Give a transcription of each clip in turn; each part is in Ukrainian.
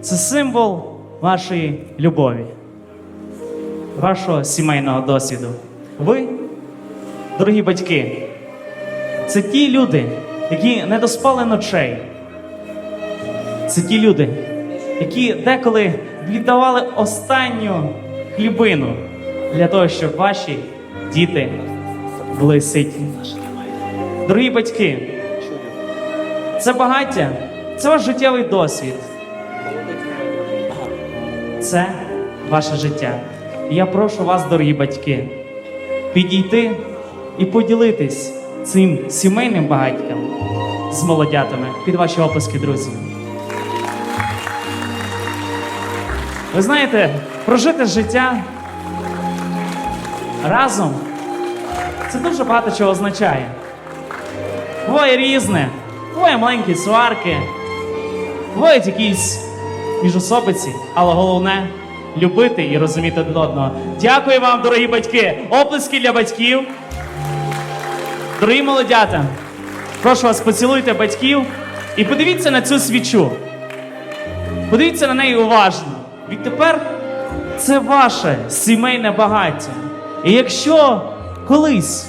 Це символ вашої любові, вашого сімейного досвіду. Ви, дорогі батьки, це ті люди, які не доспали ночей. Це ті люди, які деколи віддавали останню хлібину для того, щоб ваші діти були ситі. Дорогі батьки, це багаття, це ваш життєвий досвід. Це ваше життя. І я прошу вас, дорогі батьки, підійти і поділитись цим сімейним багаттям з молодятами під ваші оплески, друзі. Ви знаєте, прожити життя разом це дуже багато чого означає. Буває різне, буває маленькі сварки, бувають якісь міжособиці, але головне любити і розуміти один одного. Дякую вам, дорогі батьки! Оплески для батьків. Дорогі молодята, прошу вас, поцілуйте батьків і подивіться на цю свічу. Подивіться на неї уважно. Відтепер це ваше сімейне багаття. І якщо колись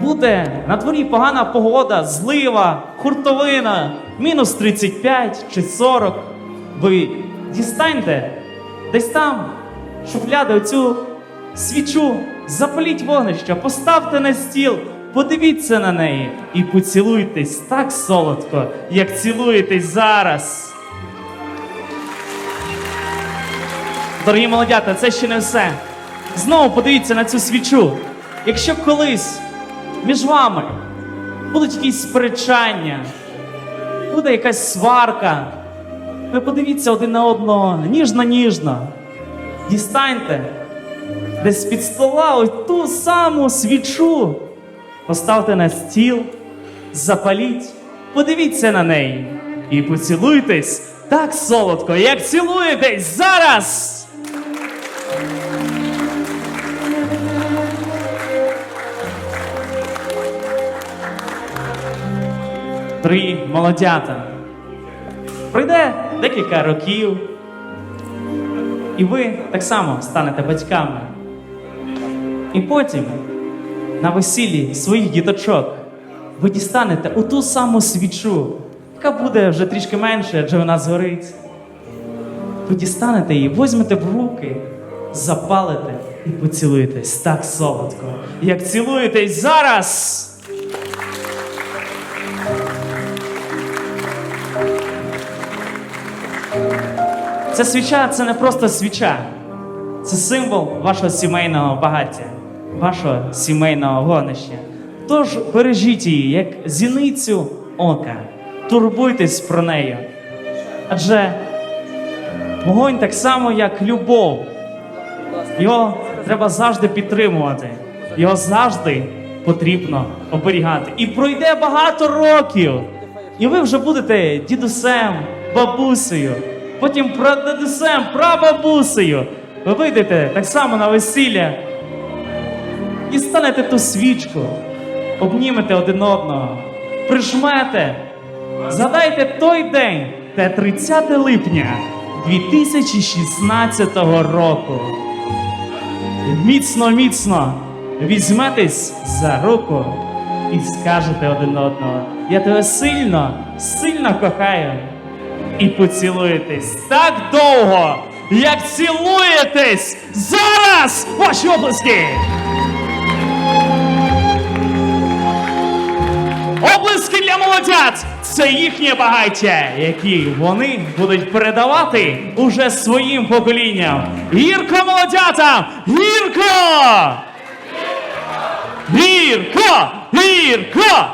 буде на дворі погана погода, злива, хуртовина, мінус 35 чи 40, ви дістаньте десь там шуфляди оцю свічу, запаліть вогнище, поставте на стіл, подивіться на неї і поцілуйтесь так солодко, як цілуєтесь зараз. Дорогі молодята, це ще не все. Знову подивіться на цю свічу. Якщо колись між вами будуть якісь сперечання, буде якась сварка, ви подивіться один на одного ніжно-ніжно. Дістаньте десь під стола ось ту саму свічу. Поставте на стіл, запаліть, подивіться на неї і поцілуйтесь так солодко, як цілуєтесь зараз. Три молодята. Пройде декілька років, і ви так само станете батьками. І потім на весіллі своїх діточок ви дістанете у ту саму свічу, яка буде вже трішки менше, адже вона згорить. Ви дістанете її, візьмете в руки, запалите і поцілуєтесь так солодко, як цілуєтесь зараз. Ця свіча це не просто свіча, це символ вашого сімейного багаття, вашого сімейного гонища. Тож бережіть її як зіницю ока, турбуйтесь про неї. Адже вогонь так само, як любов. Його треба завжди підтримувати, його завжди потрібно оберігати. І пройде багато років, і ви вже будете дідусем, бабусею, потім прадедусем, прабабусею. Ви вийдете так само на весілля і станете ту свічку, обнімете один одного, прижмете, згадайте той день, те 30 липня 2016 року. Міцно, міцно візьметесь за руку і скажете один одного: я тебе сильно, сильно кохаю. І поцілуєтесь так довго, як цілуєтесь зараз! Ваші обласки! Облиски для молодят це їхнє багаття, які вони будуть передавати уже своїм поколінням. Гірко молодятам! Гірко! Гірко! Гірко!